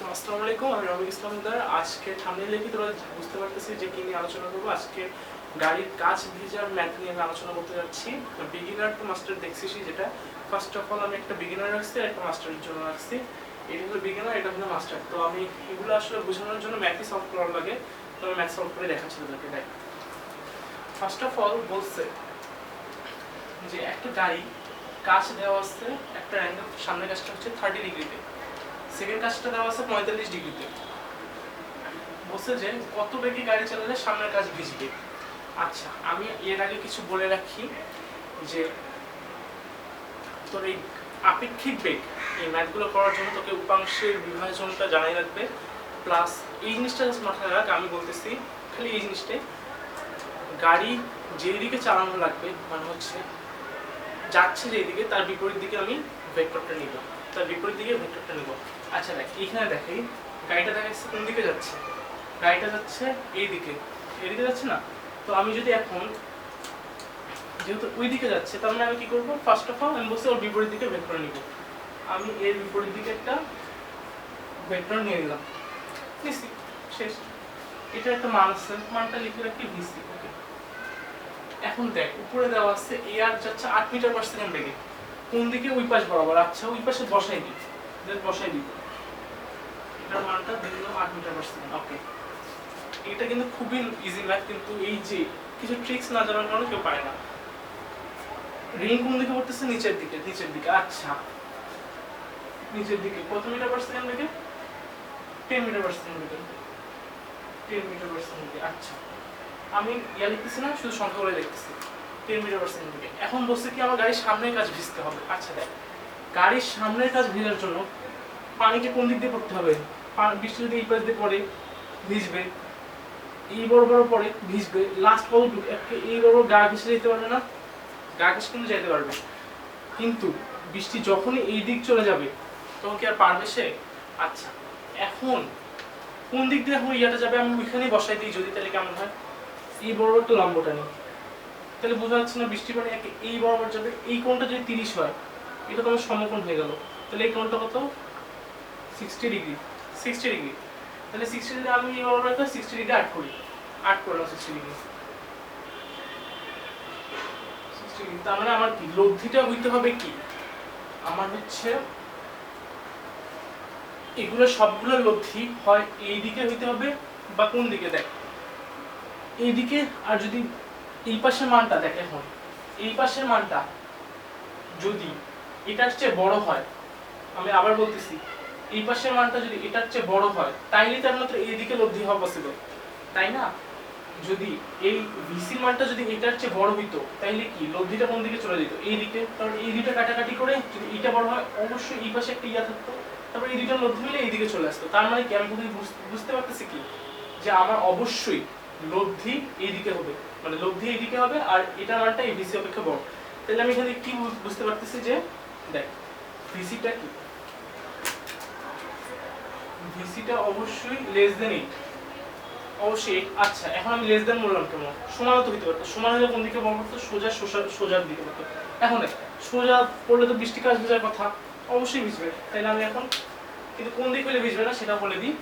তো আসসালামু আলাইকুম, আমি রবি ইসলামদার আজকে থামনে লিখে তোরা বুঝতে পারতেছি যে কি নিয়ে আলোচনা করব। আজকে গাড়ির কাজ ভিজার ম্যাথ নিয়ে আমি আলোচনা করতে যাচ্ছি। বিগিনার টু মাস্টার দেখছিসই যেটা। ফার্স্ট অফ অল আমি একটা বিগিনার রাখছি আর একটা মাস্টারের জন্য রাখছি এটা হলো বিগিনার এটা হলো মাস্টার তো আমি এগুলো আসলে বোঝানোর জন্য ম্যাথই সলভ করার লাগে। তো আমি ম্যাথ সলভ করে দেখাচ্ছি তোদেরকে, দেখ। ফার্স্ট অফ অল বলছে যে একটা গাড়ি কাজ দেওয়া আছে, একটা অ্যাঙ্গেল সামনের কাজটা হচ্ছে থার্টি ডিগ্রিতে সেকেন্ড কাজটা দেওয়া আছে পঁয়তাল্লিশ ডিগ্রিতে। বলছে যে, কত বেগে গাড়ি চালালে সামনের কাজ ভিজবে আচ্ছা আমি এর আগে কিছু বলে রাখি যে, তোর এই আপেক্ষিক বেগ, এই ম্যাথগুলো করার জন্য তোকে উপাংশের বিভাজনটা জানাই রাখবে। প্লাস এই জিনিসটা মাথায় রাখ, আমি বলতেছি, খালি এই জিনিসটাই গাড়ি যেই দিকে চালানো লাগবে মানে হচ্ছে যাচ্ছে যেদিকে, তার বিপরীত দিকে আমি ভেক্টরটা নিব। তার বিপরীত দিকে ভেক্টরটা নিব। আচ্ছা দেখ এইখানে দেখে গাড়িটা দেখা যাচ্ছে কোন দিকে যাচ্ছে? গাড়িটা যাচ্ছে এই দিকে। এদিকে যাচ্ছে না? তো আমি যদি এখন যেহেতু ওই দিকে যাচ্ছে, তার মানে আমি কি করব? ফার্স্ট অফ অল আমি বসে ওর বিপরীত দিকে ভেক্টর নিব। আমি এর বিপরীত দিকে একটা ভেক্টর নিয়ে নিলাম। নিচ্ছি শেষ। এটা একটা মান আছে, মানটা লিখে রাখি ভিসি, ওকে। এখন দেখ, উপরে দেওয়া আছে এয়ার যাচ্ছে আট মিটার পার সেকেন্ড বেগে। কোন দিকে? ওই পাশ বরাবর। আচ্ছা ওই পাশে বসাই দিই। বসাই দিই। এটার মানটা দিলাম আট মিটার পার সেকেন্ড ওকে এটা কিন্তু খুবই ইজি ম্যাথ কিন্তু এই যে কিছু ট্রিক্স না জানার কারণে কেউ পারে না। রিং কোন দিকে পড়তেছে? নিচের দিকে নিচের দিকে। আচ্ছা। নিচের দিকে। কত মিটার পার সেকেন্ড বেগে? টেন মিটার পার সেকেন্ড বেগে। টেন মিটার পার সেকেন্ড বেগে। আচ্ছা। আমি ইয়া লিখতেছি না শুধু সংখ্যা করে লিখতেছি টেন মিটার পার সেকেন্ড এখন বলছে কি আমার গাড়ির সামনের কাজ ভিজতে হবে। আচ্ছা দেখ। গাড়ির সামনের কাজ ভেজার জন্য পানিকে কোন দিক দিয়ে পড়তে হবে? বৃষ্টি যদি এই পাশ দিয়ে পড়ে ভিজবে, এই বড় বড় পড়ে ভিজবে লাস্ট কতটুকু এই বড় গা ঘেসে যেতে পারবে না, গা ঘেসে কিন্তু যেতে পারবে। কিন্তু বৃষ্টি যখনই এই দিক চলে যাবে, তখন কি আর পারবে সে? আচ্ছা এখন কোন দিক দিয়ে এখন ইয়াটা যাবে আমি ওইখানেই বসাই দিই, যদি তাহলে কেমন হয়? এই বড় একটা লম্বটা নেই। তাহলে বোঝা যাচ্ছে না বৃষ্টি পানি একে এই বরাবর যাবে, এই কোণটা যদি তিরিশ হয়, এটা তো আমার সমকোণ হয়ে গেল। তাহলে এই কোণটা কত? সিক্সটি ডিগ্রি সিক্সটি ডিগ্রি তাহলে সিক্সটি ডিগ্রি আমি এই বরাবর একটা সিক্সটি ডিগ্রি আট করি। আট করলাম সিক্সটি ডিগ্রি সিক্সটি ডিগ্রি তার মানে আমার কি? লব্ধিটা হইতে হবে কি? আমার হচ্ছে এগুলো সবগুলো লব্ধি হয় এই দিকে হইতে হবে বা কোন দিকে দেখ। এইদিকে আর যদি এই পাশের মানটা দেখ এখন। এই পাশের মানটা যদি এটার চেয়ে বড় হয়, আমি আবার বলতেছি এই পাশের মানটা যদি এটার চেয়ে বড় হয়, তাইলে তার মাত্র এই দিকে লব্ধি হওয়া পসিবল তাই না? যদি এই ভিসির মানটা যদি এটার চেয়ে বড় হইতো, তাইলে কি? লব্ধিটা কোন দিকে চলে যেত? এই দিকে। কারণ এই দুটো কাটাকাটি করে যদি এটা বড় হয়, অবশ্যই এই পাশে একটা ইয়া থাকতো। তারপর এই দুটো লব্ধি মিলে এই দিকে চলে আসতো। তার মানে কি? আমি বুঝ- বুঝতে পারতেছি কি? যে আমার অবশ্যই লব্ধি এইদিকে হবে। মানে লব্ধি এইদিকে হবে, আর এটার মানটা এই ভিসি অপেক্ষা বড়। তাহলে আমি এখানে কি বুঝতে পারতেছি যে, দেখ ভিসিটা কি? ভিসিটা অবশ্যই লেস দেন এইট অবশ্যই আচ্ছা এখন আমি লেস দেন বললাম কেমন? সমান তো হইতে পারতো। সমান হলে কোন দিকে বড় করতো সোজা সোজা সোজার দিকে পড়তো এখন সোজা পড়লে তো বৃষ্টি কাজ বোঝার কথা। অবশ্যই ভিজবে। তাইলে আমি এখন, কিন্তু কোন দিক হলে ভিজবে না, সেটা বলে দিই।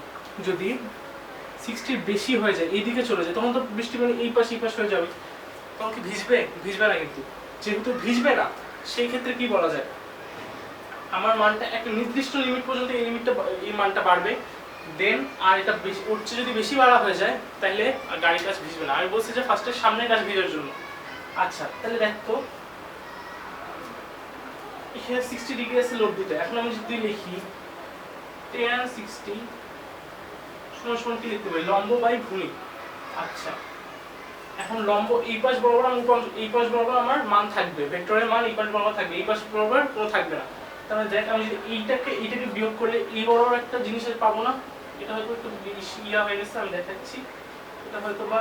যদি সিক্সটির বেশি হয়ে যায়, এইদিকে চলে যায়, তখন তো বৃষ্টি মানে এই পাশ এই পাশ হয়ে যাবে। তখন কি ভিজবে? ভিজবে না কিন্তু। যেহেতু ভিজবে না, সেই ক্ষেত্রে কি বলা যায়? আমার মানটা একটা নির্দিষ্ট লিমিট পর্যন্ত এই লিমিটটা এই মানটা বাড়বে। দেন আর এটা বেশি চেয়ে যদি বেশি বাড়া হয়ে যায় তাহলে গাড়ির কাজ ভিজবে না। আমি বলছি যে ফার্স্টে সামনে কাজ ভিজার জন্য। আচ্ছা তাহলে দেখ এখানে সিক্সটি ডিগ্রি আছে লব্ধিটা এখন আমি যদি লিখি টেন সিক্সটি সমান সমান কি লিখতে পারি? লম্ব বাই ভূমি। আচ্ছা এখন লম্ব এই পাশ বরাবর উপাংশ- এই পাশ বরাবর আমার মান থাকবে। ভেক্টরের মান এই পাশ বরাবর থাকবে। এই পাশ বরাবর কোনো থাকবে না। তাহলে দেখ, আমি এইটাকে এইটাকে বিয়োগ করলে এই বরাবর একটা জিনিস আর পাবো না। এটা হয়তো একটু ইয়া হয়ে গেছে, আমি দেখাচ্ছি। এটা হয়তো বা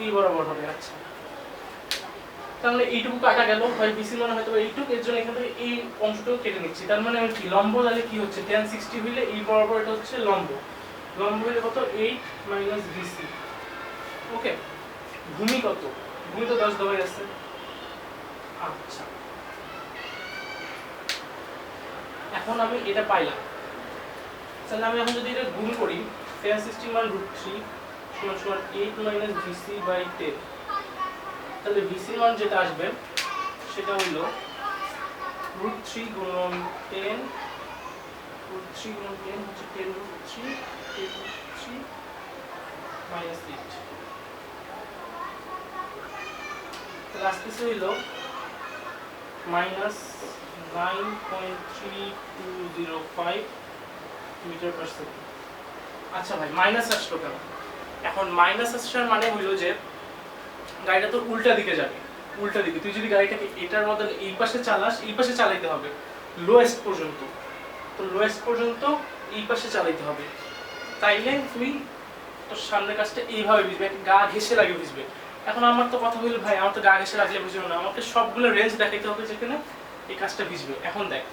এই বরাবর হবে আচ্ছা। তাহলে এইটুকু কাটা গেল, হয় বিসি মানে হয়তো এইটুকু, এর জন্য এখান থেকে এই অংশটুকু কেটে নিচ্ছি। তার মানে কি, লম্ব তাহলে কি হচ্ছে? টেন সিক্সটি হইলে এই বরাবর এটা হচ্ছে লম্ব। লম্ব হইলে কত? এইট মাইনাস বিসি ওকে ভূমি কত? ভূমি তো দশ দেওয়াই আছে। আচ্ছা। এখন আমি এটা পাইলাম। তাহলে আমি এখন যদি এটা গুণ করি টেন সিক্সটিন মান রুট থ্রি সমান সমান eight minus VC by ten তাহলে ভিসির মান যেটা আসবে, সেটা হলো রুট থ্রি গুণন টেন রুট থ্রি গুণন টেন হচ্ছে ten root three ten root three minus eight তাহলে আসতেছে হইল minus nine point three two zero five metre per second আচ্ছা ভাই মাইনাস আসলো কেন? এখন মাইনাস আসার মানে হইল যে গাড়িটা তো উল্টা দিকে যাবে, উল্টা দিকে। তুই যদি গাড়িটাকে এটার মধ্যে এই পাশে চালাস, এই পাশে চালাইতে হবে লোয়েস্ট পর্যন্ত। তো লোয়েস্ট পর্যন্ত এই পাশে চালাইতে হবে। তাইলে তুই তোর সামনের কাজটা এইভাবে ভিজবে গা ঘেসে লাগে ভিজবে এখন আমার তো কথা হইল, ভাই, আমার তো গা ঘেসে লাগলে বুঝবে না। আমাকে সবগুলো রেঞ্জ দেখাইতে হবে যেখানে এই কাজটা ভিজবে। এখন দেখ,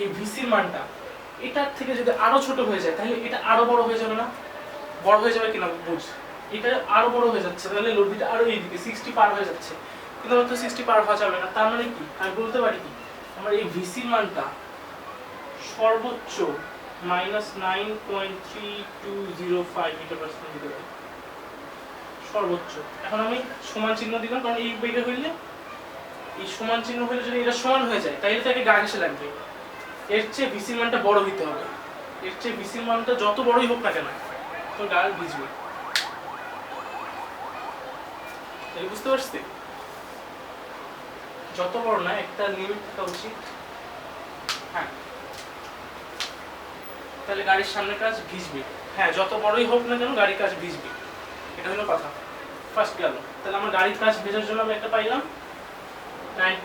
এই ভিসির মানটা, এটার থেকে যদি আরও ছোট হয়ে যায়, তাহলে এটা আরও বড় হয়ে যাবে না? বড় হয়ে যাবে কিনা বুঝ। এটা আরও বড় হয়ে যাচ্ছে, তাহলে লব্ধিটা আরও এইদিকে সিক্সটি পার হয়ে যাচ্ছে। কিন্তু আমার সিক্সটি পার হওয়া যাবে না, তার মানে কি? আমি বলতে পারি কি? আমার এই ভিসির মানটা সর্বোচ্চ minus nine point three two zero five metre per second দিতে পারি। সর্বোচ্চ। এখন আমি সমান চিহ্ন দিলাম, কারণ এই বেগে হইলে এই সমান চিহ্ন হইলে যদি এটা সমান হয়ে যায়, তাহলে তাকে গা ঘেসে লাগবে। এর চেয়ে ভিসির মানটা বড় হইতে হবে। এর চেয়ে ভিসির মানটা যত বড়ই হোক না কেন, তোর গা ভিজবে। বুঝতে পারছি যত বড় না, একটা লিমিট থাকা উচিত। হ্যাঁ। তাহলে গাড়ির সামনে কাজ ভিজবে। হ্যাঁ যত বড়ই হোক না কেন, গাড়ির কাজ ভিজবে। এটা হলো কথা। ফার্স্ট গেল। তাহলে আমার গাড়ির কাজ ভেজার জন্য আমি একটা পাইলাম। Nine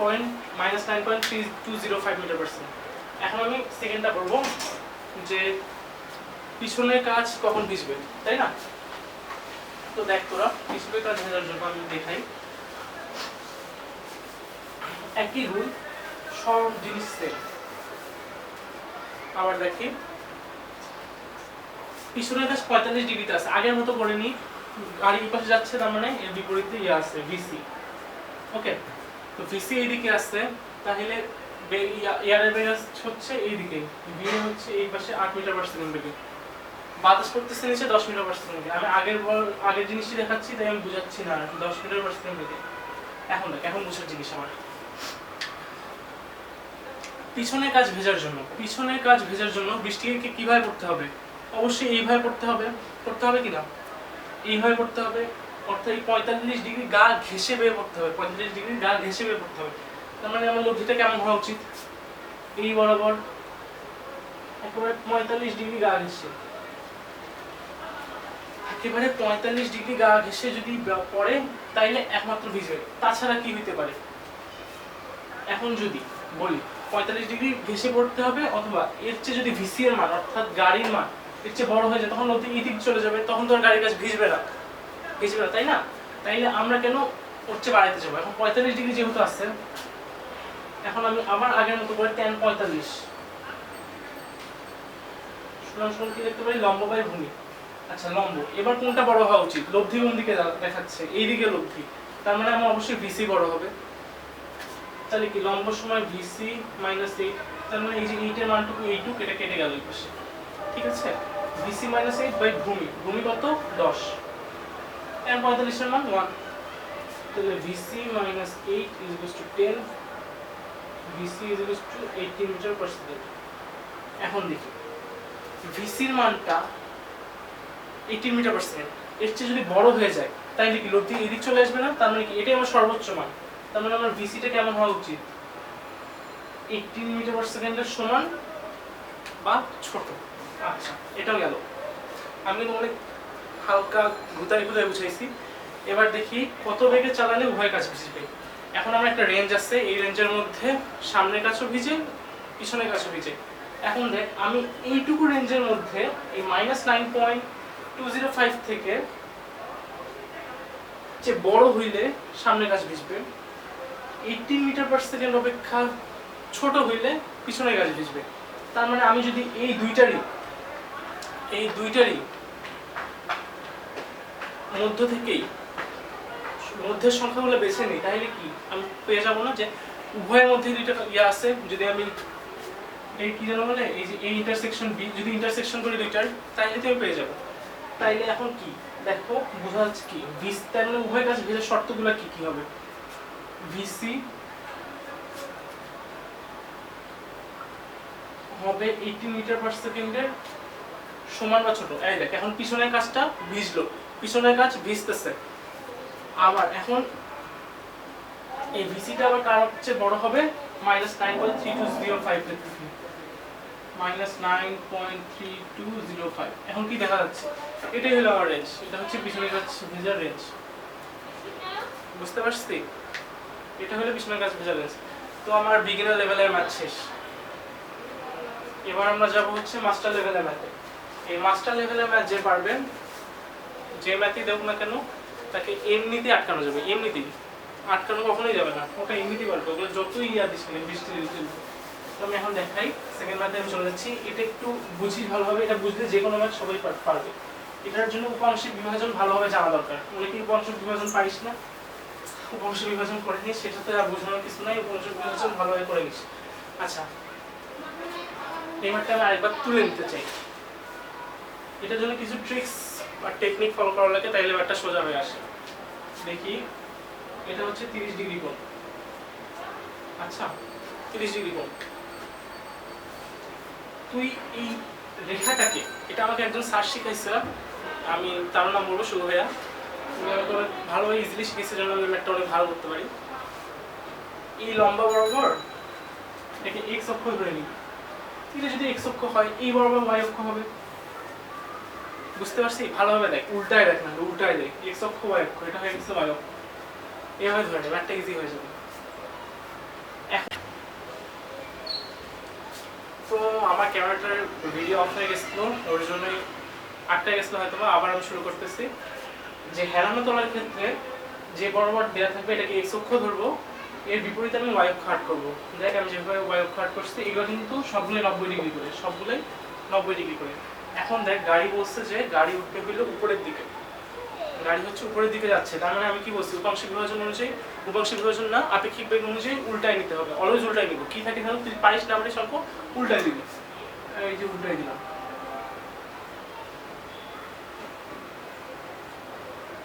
minus nine point three two zero five metre percent এখন আমি সেকেন্ডটা করব যে পিছনের কাজ কখন ভিজবে, তাই না? তো দেখ তোরা, পিছনের কাজ ভেজার জন্য আমি দেখাই। একই রুল সব জিনিস সেম আবার দেখি। পিছনের কাজ পঁয়তাল্লিশ ডিগ্রিতে আছে। আগের মতো করে নি গাড়ি এই পাশে যাচ্ছে তার মানে এর বিপরীতে ইয়ে আছে ভিসি ওকে তো ভিসি এইদিকে আসছে, তাহলে এয়ারের বেগ হচ্ছে এইদিকে বিয়ে হচ্ছে এই পাশে আট মিটার পার সেকেন্ড বেগে। বাতাস করতেছে নিচে দশ মিটার পার সেকেন্ড আমি আগের আগের জিনিসটি দেখাচ্ছি, তাই আমি বুঝাচ্ছি না দশ মিটার পার সেকেন্ড বেগে। এখন দেখ, এখন বুঝার জিনিস আমার। পিছনের কাজ ভেজার জন্য, পিছনের কাজ ভেজার জন্য বৃষ্টিকে কীভাবে করতে হবে? অবশ্যই এইভাবে করতে হবে। করতে হবে কিনা এইভাবে করতে হবে অর্থাৎ পঁয়তাল্লিশ ডিগ্রি গা ঘেসে বেয়ে পড়তে হবে, পঁয়তাল্লিশ ডিগ্রি গা ঘেসে বেয়ে পড়তে হবে। তার মানে আমার লব্ধিটা কেমন হওয়া উচিত? এই বরাবর একেবারে পঁয়তাল্লিশ ডিগ্রি গা ঘেসে একেবারে পঁয়তাল্লিশ ডিগ্রি গা ঘেসে যদি পড়ে, তাইলে একমাত্র ভিজবে তাছাড়া কি হইতে পারে? এখন যদি বলি, পঁয়তাল্লিশ ডিগ্রি ঘেসে পড়তে হবে অথবা এর চেয়ে যদি ভিসি এর মান, অর্থাৎ গাড়ির মান, এর চেয়ে বড় হয়ে যায়, তখন নদী এই দিক চলে যাবে, তখন তো আর গাড়ির কাজ ভিজবে না। না তাই না? তাইলে আমরা কেন ওর চেয়ে বাড়াইতে যাব? এখন পঁয়তাল্লিশ ডিগ্রি যেহেতু আসছে এখন আমি আবার আগের মতো করে টেন পঁয়তাল্লিশ। সমান কি দেখতে পারি লম্ব বাই ভূমি। আচ্ছা লম্ব। এবার কোনটা বড় হওয়া উচিত? লব্ধি কোন দিকে দেখাচ্ছে? এইদিকে লব্ধি। তার মানে আমার অবশ্যই ভিসি বড় হবে। তাহলে কি? লম্ব সময় ভিসি মাইনাস এইট তার মানে এই যে এইটের মানটুকু এইটুক, এটা কেটে গেল এই পাশে। ঠিক আছে? ভিসি মাইনাস এইট বাই ভূমি। ভূমি কত? দশ। এর পঁয়তাল্লিশের মান ওয়ান তাহলে VC minus eight is equal to ten VC is to eighteen metre per second এখন দেখি। ভিসির মানটা এইটিন মিটার পার সেকেন্ড এর চেয়ে যদি বড় হয়ে যায় তাহলে কি লব্ধি এদিক চলে আসবে না? তার মানে কি এটাই আমার সর্বোচ্চ মান। তার মানে আমার ভিসিটা কেমন হওয়া উচিত? এইটিন মিটার পার সেকেন্ডের সমান বা ছোট। আচ্ছা এটাও গেল। আমি অনেক হালকা ঘুতাই ঘুতাই বুঝাইছি এবার দেখি কত বেগে চালালে উভয় কাজ ভিজবে। এখন আমার একটা রেঞ্জ আছে, এই রেঞ্জের মধ্যে সামনের কাছেও ভিজে, পিছনের কাছেও ভিজে। এখন দেখ, আমি এইটুকু রেঞ্জের মধ্যে এই minus nine point two zero five থেকে যে বড় হইলে সামনের কাছে ভিজবে। এইটিন মিটার পার সেকেন্ড অপেক্ষা ছোট হইলে পিছনের কাছে ভিজবে। তার মানে আমি যদি এই দুইটারই এই দুইটারই মধ্য থেকেই। মধ্যের সংখ্যাগুলো বেছে নিই, তাহলে কি? আমি পেয়ে যাব না যে উভয়ের মধ্যে দুইটা ইয়ে আছে, যদি আমি এই কি জানো বলে, এই যে এই ইন্টারসেকশন বি যদি ইন্টারসেকশন করি দুইটার তাইলে তুমি পেয়ে যাবে। তাইলে এখন কি? দেখো, বোঝা যাচ্ছে কি? ভিস তার মানে উভয় কাছে ভিসের শর্তগুলো কি কি হবে? ভিসি হবে এইটি মিটার পার সেকেন্ডের সমান বা ছোট। এই দেখ, এখন পিছনের কাজটা ভিজলো পিছনের কাজ ভিজতেছে। আবার এখন এই ভিসিটা আবার কার চেয়ে বড় হবে? Minus nine point three two zero five minus nine point three two zero five. এখন কি দেখা যাচ্ছে? এটাই হলো আমার রেঞ্জ এটা হচ্ছে পিছনের কাজ ভেজার রেঞ্জ বুঝতে পারছি? এটা হলো পিছনের কাজ ভেজার রেঞ্জ তো আমার বিগিনার লেভেলের ম্যাথ শেষ। এবার আমরা যাব হচ্ছে মাস্টার লেভেলের ম্যাথে এই মাস্টার লেভেলের ম্যাথ যে পারবেন যে ম্যাথই দেখ না কেন, তাকে এমনিতেই আটকানো যাবে, এমনিতেই। আটকানো কখনোই যাবে না, ওটা এমনিতেই পারবে, ওগুলো যতই ইয়া দিস কেন, বৃষ্টি দিতে আমি এখন দেখাই সেকেন্ড ম্যাথে আমি চলে যাচ্ছি, এটা একটু বুঝি ভালোভাবে, এটা বুঝলে যে কোনো ম্যাথ সবাই পার- পারবে। এটার জন্য উপাংশিক বিভাজন ভালোভাবে জানা দরকার। অনেকেই উপাংশিক বিভাজন পারিস না উপাংশিক বিভাজন করে নিস সেটা তো আর বোঝানোর কিছু নাই উপাংশিক বিভাজন ভালোভাবে করে নিস। আচ্ছা এই ম্যাথটা আমি আরেকবার তুলে নিতে চাই। এটার জন্য কিছু ট্রিক্স বা টেকনিক ফলো করা লাগে, তাইলে ব্যাটটা সোজা হয়ে আসে। দেখি, এটা হচ্ছে তিরিশ ডিগ্রি কোণ। আচ্ছা তিরিশ ডিগ্রি কোণ। তুই এই রেখাটাকে, এটা আমাকে একজন স্যার শিখাইছে, আমি তার নাম বলব শুভ ভাইয়া। ভালোভাবে ইজিলি শিখেছে যেন আমি ম্যাটটা অনেক ভালো করতে পারি। এই লম্বা বরাবর, এটাকে এক্স অক্ষ ধরে নিই। এটা যদি এক্স অক্ষ হয়, এই বরাবর ওয়াই অক্ষ হবে। বুঝতে পারছি? ভালোভাবে দেখ, উল্টায় দেখ না, উল্টায় দেখ। এক্স অক্ষ ওয়াই অক্ষ এটা হয়ে গেছে ওয়াই অক্ষ এভাবে ধরে নেবে একটা ইজি হয়ে যাবে। তো আমার ক্যামেরাটার ভিডিও অফ হয়ে গেছিল, ওর জন্যই আটটা গেছিল হয়তো বা আবার আমি শুরু করতেছি। যে হেলানো তোলার ক্ষেত্রে যে বরাবর দেওয়া থাকবে, এটাকে এক্স অক্ষ ধরবো। এর বিপরীতে আমি ওয়াই অক্ষ হাট করব। দেখ আমি যেভাবে ওয়াই অক্ষ হাট করছি, এগুলো কিন্তু সবগুলোই নব্বই ডিগ্রি করে, সবগুলোই নব্বই ডিগ্রি করে। এখন দেখ, গাড়ি বলছে যে গাড়ি উঠতে হইল উপরের দিকে। গাড়ি হচ্ছে উপরের দিকে যাচ্ছে, তার মানে আমি কি বলছি? উপাংশিক বিভাজন অনুযায়ী, উপাংশিক বিভাজন না, আপেক্ষিক বেগ অনুযায়ী উল্টাই নিতে হবে। অলওয়েজ উল্টাই নিব। কি থাকে ধরো তুই পারিস না পারিস অল্প উল্টাই দিবি। এই যে উল্টাই দিলাম।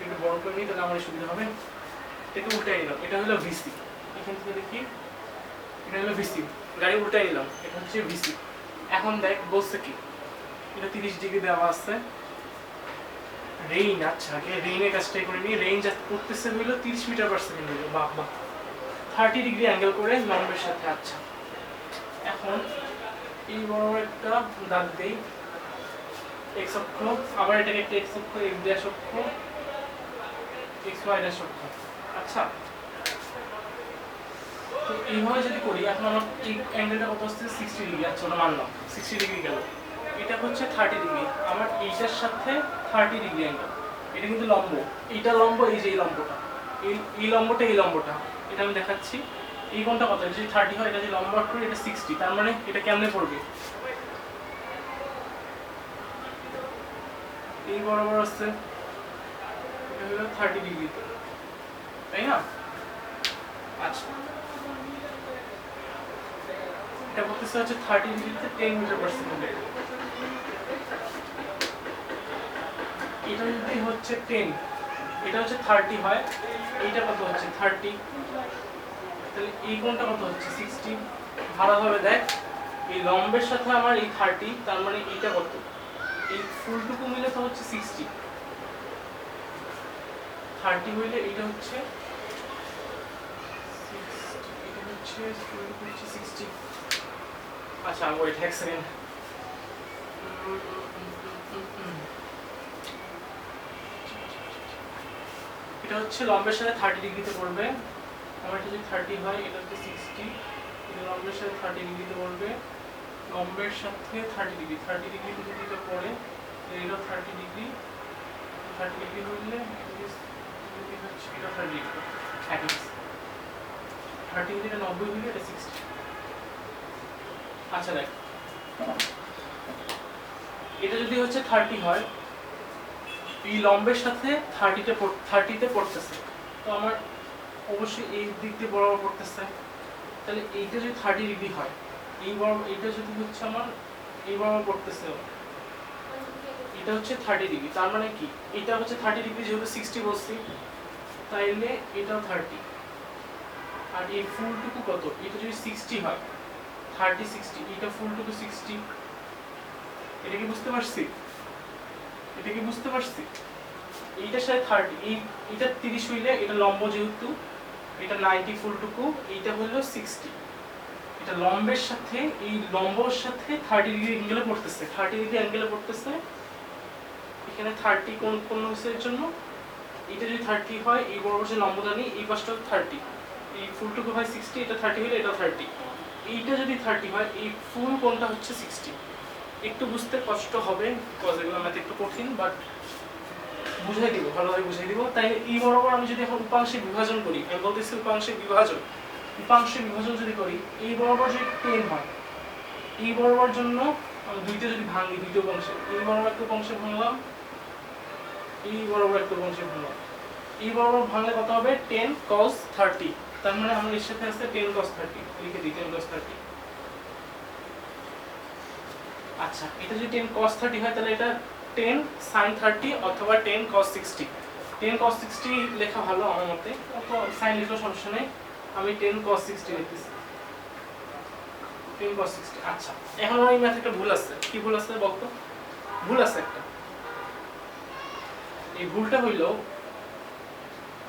একটু বড় করে নিই, তাহলে আমার সুবিধা হবে। এটাকে উল্টাই নিলাম এটা হলো ভিসি। এখান থেকে দেখি। এটা হলো ভিসি। গাড়ি উল্টাই নিলাম এটা হচ্ছে ভিসি। এখন দেখ, বসছে কি? এটা তিরিশ ডিগ্রি দেওয়া আছে। রেইন আচ্ছা আগে রেইনের কাজটাই করে নিই। রেঞ্জ করতেছে হইল তিরিশ মিটার পার সেকেন্ড হইল বাহ বাহ। থার্টি ডিগ্রি অ্যাঙ্গেল করে লম্বের সাথে আচ্ছা। এখন এই বড় একটা দাগ দেই। এক্স অক্ষ, আবার এটাকে একটা এক্স অক্ষ এক্স ড্যাশ অক্ষ এক্স ওয়াই ড্যাশ অক্ষ আচ্ছা। তো এইভাবে যদি করি, এখন আমার এই অ্যাঙ্গেলটা কত আসছে সিক্সটি ডিগ্রি আচ্ছা ওটা মানলাম। সিক্সটি ডিগ্রি গেল। এটা হচ্ছে থার্টি ডিগ্রি আমার এইটার সাথে থার্টি ডিগ্রি অ্যাঙ্গেল এটা কিন্তু লম্ব। এইটা লম্ব, এই যে এই লম্বটা। এই এই লম্বটা এই লম্বটা। এটা আমি দেখাচ্ছি। এই কোনটা এটা যদি থার্টি হয়, এটা যদি লম্ব করি এটা সিক্সটি তার মানে এটা কেমনে পড়বে? এই বরাবর আসছে। এটা হলো থার্টি ডিগ্রি তাই না? আচ্ছা। এটা করতেছে হচ্ছে থার্টি ডিগ্রিতে টেন মিটার পার সেকেন্ড এটা যদি হচ্ছে টেন এটা হচ্ছে থার্টি হয়, এইটা কত হচ্ছে থার্টি তাহলে এই কোনটা কত হচ্ছে সিক্সটি ভালোভাবে দেখ, এই লম্বের সাথে আমার এই থার্টি তার মানে এইটা কত? এই ফুলটুকু মিলে তো হচ্ছে সিক্সটি থার্টি হইলে এটা হচ্ছে এটা হচ্ছে সিক্সটি আচ্ছা ওয়েট এক এটা হচ্ছে লম্বের সাথে থার্টি ডিগ্রিতে পড়বে। আমার এটা যদি থার্টি হয়, এটা হচ্ছে সিক্সটি এটা লম্বের সাথে থার্টি ডিগ্রিতে পড়বে। লম্বের সাথে থার্টি ডিগ্রি। থার্টি ডিগ্রিতে যদি এটা পড়ে এটা থার্টি ডিগ্রি। থার্টি ডিগ্রি হইলে এটা থার্টি ডিগ্রি। থার্টি ডিগ্রি নব্বই হইলে এটা সিক্সটি আচ্ছা দেখ। এটা যদি হচ্ছে থার্টি হয় এই লম্বের সাথে থার্টিতে থার্টিতে পড়তেছে। তো আমার অবশ্যই এই দিক দিয়ে বরাবর পড়তেছে। তাহলে এইটা যদি থার্টি ডিগ্রি হয়, এই বড় এইটা যদি হচ্ছে আমার, এই বরাবর পড়তেছে এটা হচ্ছে থার্টি ডিগ্রি তার মানে কি? এটা হচ্ছে থার্টি ডিগ্রি যেহেতু সিক্সটি বলছি, তাইলে এটাও থার্টি আর এই ফুলটুকু কত? এটা যদি সিক্সটি হয় থার্টি সিক্সটি এটা ফুলটুকু সিক্সটি এটা কি বুঝতে পারছি? এটা কি বুঝতে পারছি? এইটার সাথে থার্টি এই এটা তিরিশ হইলে এটা লম্ব যেহেতু, এটা নাইনটি ফুলটুকু, এইটা হলো সিক্সটি এটা লম্বের সাথে, এই লম্বর সাথে থার্টি ডিগ্রি অ্যাঙ্গেলে পড়তেছে। থার্টি ডিগ্রি অ্যাঙ্গেলে পড়তেছে। এখানে থার্টি কোন কোন এর জন্য। এটা যদি থার্টি হয়, এই বড় যে লম্ব জানি এই পাশটা থার্টি এই ফুলটুকু হয় সিক্সটি এটা থার্টি হলে এটা থার্টি এইটা যদি থার্টি হয়, এই ফুল কোনটা হচ্ছে সিক্সটি একটু বুঝতে কষ্ট হবে একটু কঠিন বাট বুঝাই দিব, ভালোভাবে বুঝাই দিব। তাই এই বরাবর আমি যদি এখন উপাংশে বিভাজন করি আমি বলতেছি উপাংশে বিভাজন। উপাংশে বিভাজন যদি করি এই বরাবর যদি টেন হয় এই বরাবর জন্য দুইটা যদি ভাঙি, দুইটা উপাংশে এই বরাবর একটা উপাংশে ভাঙলাম এই বরাবর একটা উপাংশে ভাঙলাম। এই বরাবর ভাঙলে কত হবে? টেন কস থার্টি তার মানে আমার এর সাথে আছে টেন কস থার্টি লিখে দিই টেন কস থার্টি আচ্ছা এটা যদি টেন কস থার্টি হয়, তাহলে এটা টেন সাইন থার্টি অথবা ten cos sixty ten cos sixty লেখা ভালো আমার মতে, অত সাইন লিখলেও সমস্যা নেই। আমি টেন কস সিক্সটি লিখতেছি। টেন কস সিক্সটি আচ্ছা। এখন আমার এই ম্যাথ একটা ভুল আছে। কি ভুল আছে বলতো? ভুল আছে একটা। এই ভুলটা হইল,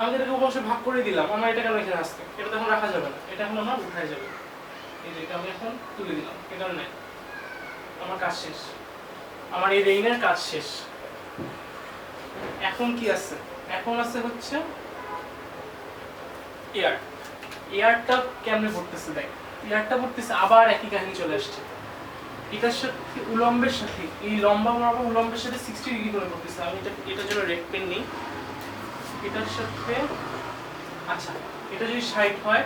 আমি এটাকে অবশ্যই ভাগ করে দিলাম, আমার এটা কেন এখানে আসছে? এটা তো এখন রাখা যাবে না। এটা এখন আমার উঠাই যাবে। এই যে এটা আমি এখন তুলে দিলাম। এটা নেই। আমার কাজ শেষ। আমার এই রেইনের কাজ শেষ। এখন কি আছে? এখন আছে হচ্ছে এয়ার। এয়ারটা কেমনে পড়তেছে দেখ। এয়ারটা পড়তেছে আবার একই কাহিনী চলে আসছে। এটার সাথে উলম্বের সাথে, এই লম্বা বরাবর উলম্বের সাথে সিক্সটি ডিগ্রি করে পড়তেছে আমি এটা এটার জন্য রেড পেন নিই। এটার সাথে আচ্ছা এটা যদি ষাট হয়,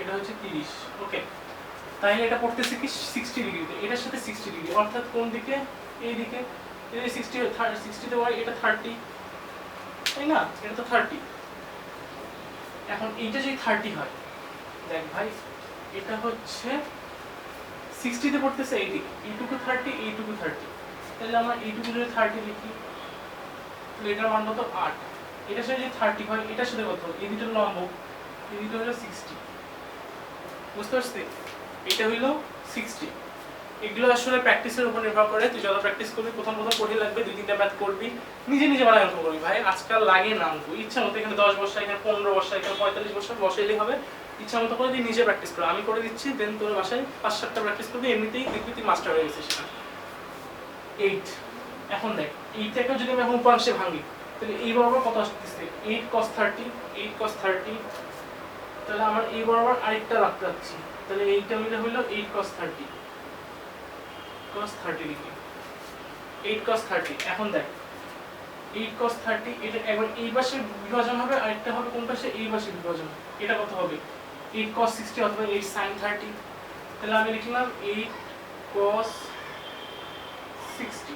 এটা হচ্ছে তিরিশ। ওকে তাইলে এটা পড়তেছে কি সিক্সটি ডিগ্রিতে এটার সাথে সিক্সটি ডিগ্রি অর্থাৎ কোন দিকে? এই দিকে। সিক্সটি সিক্সটিতে হয়, এটা থার্টি তাই না? এটা তো থার্টি এখন এইটা যদি থার্টি হয়, দেখ ভাই, এটা হচ্ছে সিক্সটিতে পড়তেছে এই দিকে। এইটুকু থার্টি এইটুকু থার্টি তাহলে আমরা এইটুকু যদি থার্টি লিখি, তাহলে এটার মান কত? আট। এটার সাথে যদি থার্টি হয়, এটার সাথে কত? এই দুটো লম্ব। এই দুটো হলো সিক্সটি বুঝতে পারছি এটা হইল সিক্সটি এগুলো আসলে প্র্যাকটিসের উপর নির্ভর করে। তুই যত প্র্যাকটিস করবি, প্রথম প্রথম কঠিন লাগবে, দুই তিনটা ম্যাথ করবি, নিজে নিজে বানায় অঙ্ক করবি। ভাই, আজকাল লাগে না অঙ্ক। ইচ্ছা মতো এখানে দশ বর্ষা, এখানে পনেরো বর্ষা, এখানে পঁয়তাল্লিশ বছর বসাইলেই হবে। ইচ্ছা মতো করে তুই নিজে প্র্যাকটিস কর। আমি করে দিচ্ছি দেন তোর বাসায় পাঁচ সাতটা প্র্যাকটিস করবি, এমনিতেই দেখবি তুই মাস্টার হয়ে গেছিস এইট এখন দেখ এইটাকে যদি আমি এখন উপাংশে ভাঙি, তাহলে এই বরাবর কত আসতেছে? Eight cos thirty eight cos thirty তাহলে আমার এই বরাবর আরেকটা রাখতে যাচ্ছি। তাহলে এইটা মিলে হলো eight cos thirty cos thirty degree eight cos thirty এখন দেখ এইট কস থার্টি এটা একবার এই পাশে বিভাজন হবে, আরেকটা হবে কোন পাশে? এই পাশে বিভাজন। এটা কত হবে? এইট কস সিক্সটি অথবা এইট সাইন থার্টি তাহলে আমি লিখলাম এইট কস সিক্সটি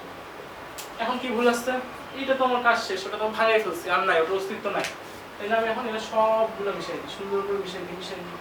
এখন কি ভুল আসছে? এটা তো আমার কাজ শেষ, ওটা তো ভাঙাই ফেলছি, আর নাই, ওটার অস্তিত্ব নাই। তাহলে আমি এখন এটা সবগুলো মিশাই দিই, সুন্দর করে মিশাই দিই মিশাই দিই।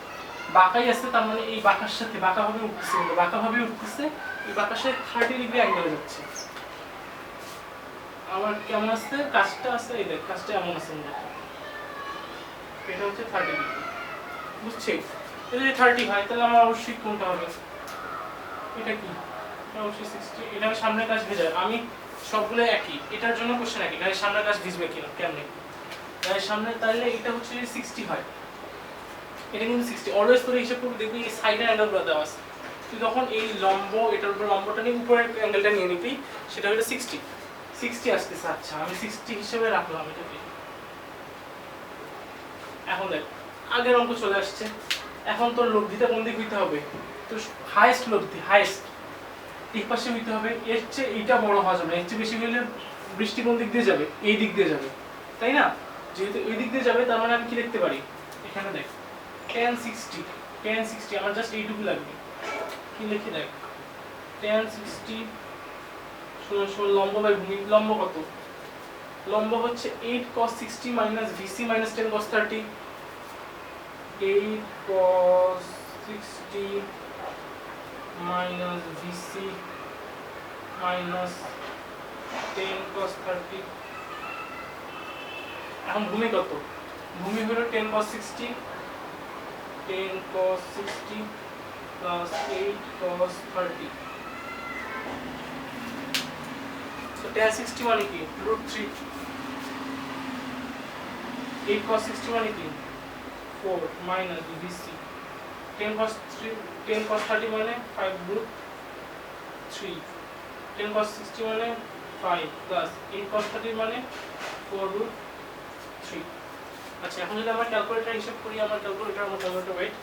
বাঁকাই আছে, তার মানে এই বাঁকার সাথে, বাঁকা ভাবে উঠতেছে কিন্তু, বাঁকা ভাবে উঠতেছে, এই বাঁকার থার্টি ডিগ্রি অ্যাঙ্গেলে যাচ্ছে। আমার কেমন আসছে কাজটা আছে, এই দেখ, কাজটা এমন আছে এটা হচ্ছে থার্টি ডিগ্রি বুঝছিস এটা যদি থার্টি হয় তাহলে আমার অবশ্যই কোনটা হবে? এটা কি? অবশ্যই সিক্সটি এটা আমি সামনের কাজ ভেজা, আমি সবগুলো একই। এটার জন্য কোশ্চেন একই গাড়ির সামনের কাজ ভিজবে কিনা, কেমনে? গাড়ির সামনে তাহলে এটা হচ্ছে সিক্সটি হয়। এটা কিন্তু সিক্সটি অলওয়েজ তোর হিসাব করবি, দেখবি এই সাইডের অ্যাঙ্গেলগুলো দেওয়া আছে তুই তখন এই লম্ব, এটার উপর লম্বটা নিয়ে উপরের অ্যাঙ্গেলটা নিয়ে নিবি, সেটা হলো সিক্সটি সিক্সটি আসতেছে আচ্ছা আমি সিক্সটি হিসেবে রাখলাম এটাকে এখন দেখ, আগের অঙ্ক চলে আসছে। এখন তোর লব্ধিটা কোন দিক হইতে হবে? তো হাইয়েস্ট লব্ধি হাইয়েস্ট এই পাশে হইতে হবে, এর চেয়ে এইটা বড় হওয়া যাবে এর চেয়ে বেশি হইলে বৃষ্টি কোন দিক দিয়ে যাবে? এই দিক দিয়ে যাবে। তাই না? যেহেতু এই দিক দিয়ে যাবে, তার মানে আমি কি দেখতে পারি? এখানে দেখ। টেন সিক্সটি টেন সিক্সটি আমার জাস্ট এইটুকু লাগবে। কি লিখি দেখ টেন সিক্সটি ষোলো ষোলো লম্ব বাই ভূমি, লম্ব কত? লম্ব হচ্ছে eight cos sixty minus VC minus ten cos thirty eight cos sixty minus VC minus ten cos thirty এখন ভূমি কত? ভূমি হলো ten cos sixty ten cos sixty plus eight cos thirty So tan 60 মানে কি root 3 8 cos 60 মানে কি 4 minus VC 10 cos 3 10 cos 30 মানে 5 root 3 10 cos 60 মানে 5 plus 8 cos 30 মানে 4 root 3 আচ্ছা এখন যদি আমরা ক্যালকুলেটর হিসাব করি, আমার ক্যালকুলেটর আমার calculator wait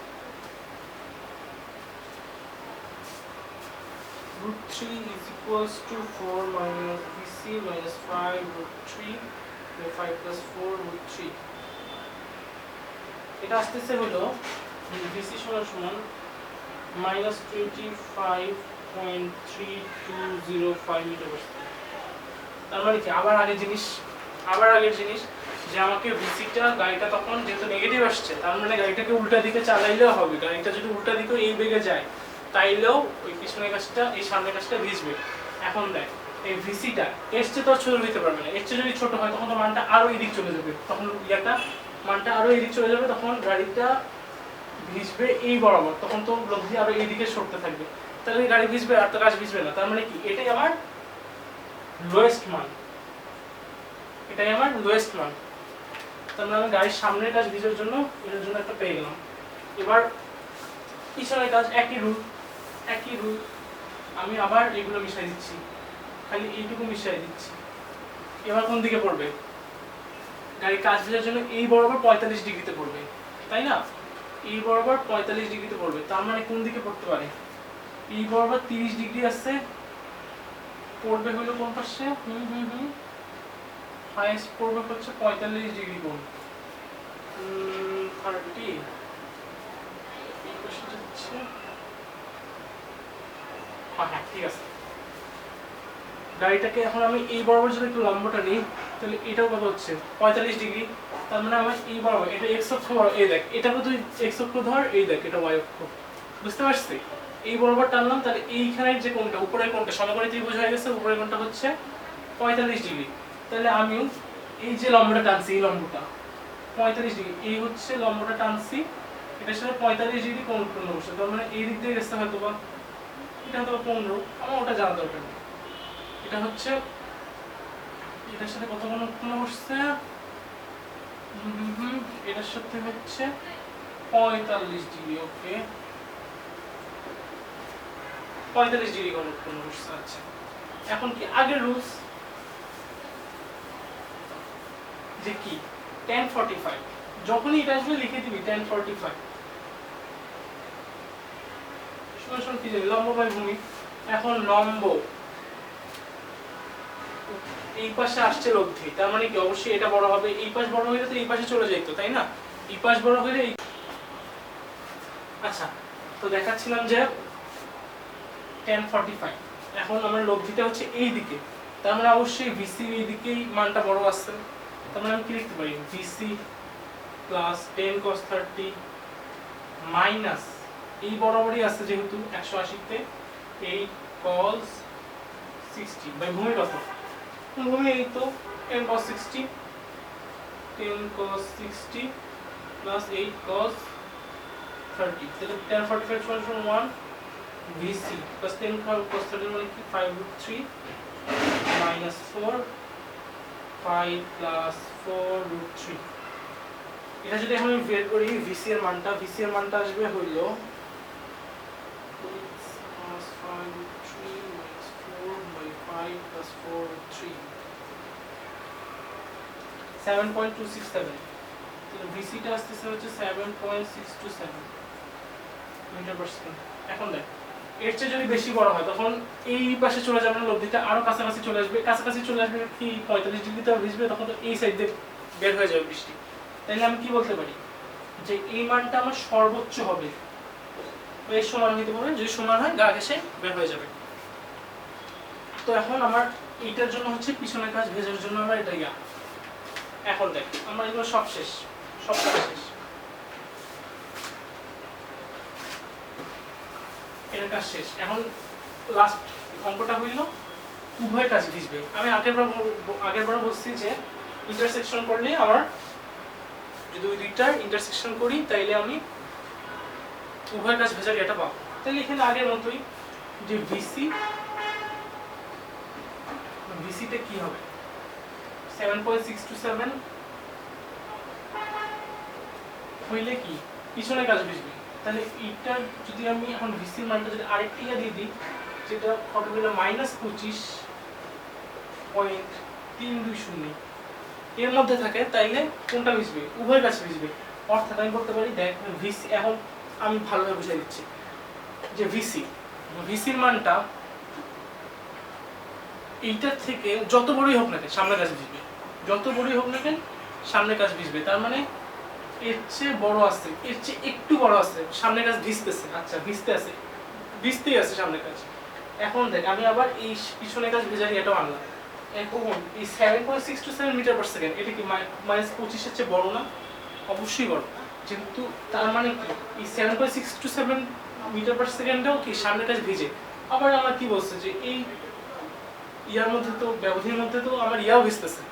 root 3 is equals to 4 minus BC minus 5 root 3 then 5 plus 4 root 3 এটা আসতেছে হলো BC সমান সমান minus 25.3205 মিটার তার মানে কি? আবার আগের জিনিস, আবার আগের জিনিস। যে আমাকে ভিসিটা গাড়িটা তখন যেহেতু নেগেটিভ আসছে, তার মানে গাড়িটাকে উল্টা দিকে চালাইলেও হবে। গাড়িটা যদি উল্টা দিকে এই বেগে যায়, তাইলেও ওই পিছনের গাছটা এই সামনের গাছটা ভিজবে। এখন দেখ, এই ভিসিটা এর চেয়ে তো ছোট হইতে পারবে না। চেয়ে যদি ছোট হয়, তখন তো মানটা আরও এদিক চলে যাবে। তখন ইয়াটা, মানটা আরও এদিক চলে যাবে, তখন গাড়িটা ভিজবে এই বরাবর। তখন তো লব্ধি আরও এইদিকে সরতে থাকবে। তাহলে গাড়ি ভিজবে আর তো গাছ ভিজবে না। তার মানে কি? এটাই আমার লোয়েস্ট মান। এটাই আমার লোয়েস্ট মান। তার মানে আমি গাড়ির সামনের কাজ ভিজার জন্য এটার জন্য একটা পেয়ে গেলাম। এবার পিছনের কাজ একই রুল একই রুল আমি আবার এগুলো মিশাই দিচ্ছি। খালি এইটুকু মিশাই দিচ্ছি। এবার কোন দিকে পড়বে? গাড়ির কাজ ভেজার জন্য এই বরাবর পঁয়তাল্লিশ ডিগ্রিতে পড়বে, তাই না? এই বরাবর পঁয়তাল্লিশ ডিগ্রিতে পড়বে, তার মানে কোন দিকে পড়তে পারে? এই বরাবর তিরিশ ডিগ্রি আছে পড়বে হলো কোন পাশে? হুম হুম হুম। হাইয়েস্ট পড়বে হচ্ছে পঁয়তাল্লিশ ডিগ্রি কোণ থার্টি এই হ্যাঁ হ্যাঁ গাড়িটাকে এখন আমি এই বরাবর যদি একটু লম্বটা নিই, তাহলে এটাও কত হচ্ছে? পঁয়তাল্লিশ ডিগ্রি তার মানে আমার এই বরাবর এটা এক্স অক্ষ এই দেখ এটাকে তুই এক্স অক্ষ ধর, এই দেখ, এটা ওয়াই অক্ষ। বুঝতে পারছি? এই বরাবর টানলাম, তাহলে এইখানের যে কোণটা, উপরের কোণটা সমকোণী ত্রিভুজ হয়ে গেছে, উপরের কোনটা হচ্ছে পঁয়তাল্লিশ ডিগ্রি তাহলে আমিও এই যে লম্বটা টানছি এই লম্বটা পঁয়তাল্লিশ ডিগ্রি এই হচ্ছে লম্বটা টানছি এটার সাথে পঁয়তাল্লিশ ডিগ্রি কোণ উৎপন্ন করছে তার মানে এই দিক দিয়ে গেছে হয়তো বা এটা হয়তো পনেরো আমার ওটা জানা দরকার নেই। এটা হচ্ছে এটার সাথে কত কোণ উৎপন্ন হুম, এটার সাথে হচ্ছে পঁয়তাল্লিশ ডিগ্রি ওকে। পঁয়তাল্লিশ ডিগ্রি কোণ উৎপন্ন করছে আচ্ছা। এখন কি আগের রুলস? যে কি? টেন ফর্টি ফাইভ যখনই এটা আসবে, লিখে দিবি টেন ফর্টি ফাইভ কি জানি লম্ব বাই ভূমি এখন লম্ব। এই পাশে আসছে লব্ধি। তার মানে কি? অবশ্যই এটা বড় হবে। এই পাশ বড় হইলে তো এই পাশে চলে যাইতো, তাই না? এই পাশ বড় হইলে আচ্ছা তো দেখাচ্ছিলাম যে টেন ফর্টি ফাইভ এখন আমার লব্ধিটা হচ্ছে এই দিকে তার মানে অবশ্যই ভিসি এই দিকেই মানটা বড় আসছে তার মানে আমি কি লিখতে পারি? VC plus ten cos thirty minus এই বরাবরই আছে যেহেতু একশো আশিতে। এইট কস সিক্সটি বাই ভূমি কত? ভূমি এই তো ten cos sixty ten cos sixty plus eight cos thirty তাহলে টেন ফর্টি ফাইভ সমান one VC plus ten cos thirty মানে কি? Five three minus four five plus four root three এটা যদি এখন আমি বের করি ভিসি এর মানটা ভিসি এর মানটা আসবে হইল seven point two six seven ভিসিটা আসতেছে হচ্ছে seven point six two seven metre per এখন দেখ। এর চেয়ে যদি বেশি বড় হয়, তখন এই পাশে চলে যাবে না, লব্ধিটা আরও কাছাকাছি চলে আসবে। কাছাকাছি চলে আসবে কি পঁয়তাল্লিশ ডিগ্রিতে ভিজবে, তখন তো এই সাইড দিয়ে বের হয়ে যাবে বৃষ্টি। তাইলে আমি কি বলতে পারি? যে এই মানটা আমার সর্বোচ্চ হবে। এর সমান হইতে পারে, যদি সমান হয়, গা ঘেসে বের হয়ে যাবে। তো এখন আমার এইটার জন্য হচ্ছে পিছনের কাজ, ভেজার জন্য আমার এটা ইয়া। এখন দেখ, আমার এগুলো সব শেষ সব শেষ। এর কাজ শেষ। এখন লাস্ট অঙ্কটা হইল উভয় কাজ ভিজবে। আমি আগের বার বল- বলছি যে ইন্টারসেকশন করলে আমার যদি ওই দুইটার ইন্টারসেকশন করি, তাইলে আমি উভয় কাজ ভেজার এটা পাবো। তাহলে এখানে আগের মতোই যে ভিসি ভিসিতে কি হবে? Seven point six two seven হইলে কি? পিছনে কাজ বুঝবি তাহলে এইটার যদি আমি এখন ভিসির মানটা যদি আরেকটা ইয়া দিয়ে দিই, যেটা হবে হলো মাইনাস পঁচিশ পয়েন্ট তিন দুই শূন্য। এর মধ্যে থাকে তাইলে কোনটা ভিজবে? উভয় কাছে ভিজবে। অর্থাৎ আমি বলতে পারি, দেখ ভিসি এখন আমি ভালোভাবে বুঝিয়ে দিচ্ছি যে ভিসি ভিসির মানটা এইটার থেকে যত বড়ই হোক না কেন সামনে কাছে ভিজবে। যত বড়ই হোক না কেন সামনে কাজ ভিজবে। তার মানে এর চেয়ে বড় আছে, এর চেয়ে একটু বড় আছে। সামনে কাজ ভিজতেছে আচ্ছা ভিজতে আছে। ভিজতেই আছে সামনে কাজ। এখন দেখ, আমি আবার এই পিছনে কাজ ভেজারি এটাও আনলাম। এখন এই seven point six two seven metre per second এটা কি মাইনাস পঁচিশের চেয়ে বড় না? অবশ্যই বড়। কিন্তু তার মানে কি? এই seven point six two seven metre per সেকেন্ডেও কি সামনে কাজ ভিজে? আবার আমার কি বলছে যে এই ইয়ার মধ্যে তো, ব্যবধির মধ্যে তো আমার ইয়াও ভিজতেছে।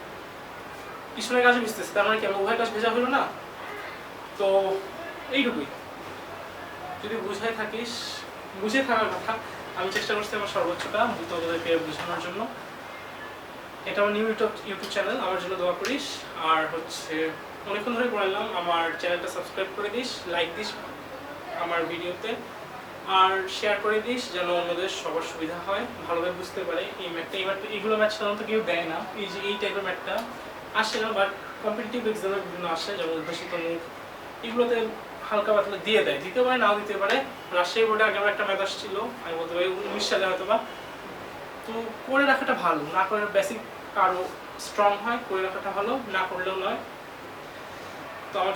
পিছনের কাজও ভিজতেছে, তার মানে কি আমার উভয় কাজ ভেজা হলো না? তো এইটুকুই। যদি বুঝাই থাকিস, বুঝে থাকার কথা, আমি চেষ্টা করছি আমার সর্বোচ্চটা তোদেরকে বোঝানোর জন্য। এটা আমার নিউ ইউটিউব ইউটিউব চ্যানেল আমার জন্য দোয়া করিস। আর হচ্ছে, অনেকক্ষণ ধরে পড়ালাম আমার চ্যানেলটা সাবস্ক্রাইব করে দিস লাইক দিস আমার ভিডিওতে আর শেয়ার করে দিস, যেন অন্যদের সবার সুবিধা হয়। ভালোভাবে বুঝতে পারে এই ম্যাথটা এই ম্যাথটা এইগুলো ম্যাথ সাধারণত কেউ দেয় না। এই যে, এই টাইপের ম্যাথটা আসে না বাট কম্পিটিটিভ এক্সামে বিভিন্ন আসে, যেমন উদ্ভাসিত মুখ এগুলোতে হালকা পাতলা দিয়ে দেয়। দিতে পারে, নাও দিতে পারে। রাজশাহী বোর্ডে আগে একটা মেধাস ছিল, আমি বলতে পারি উনিশ সালে হয়তো বা তো করে রাখাটা ভালো, না করে বেসিক কারও স্ট্রং হয়, করে রাখাটা ভালো, না করলেও নয়। তো আমার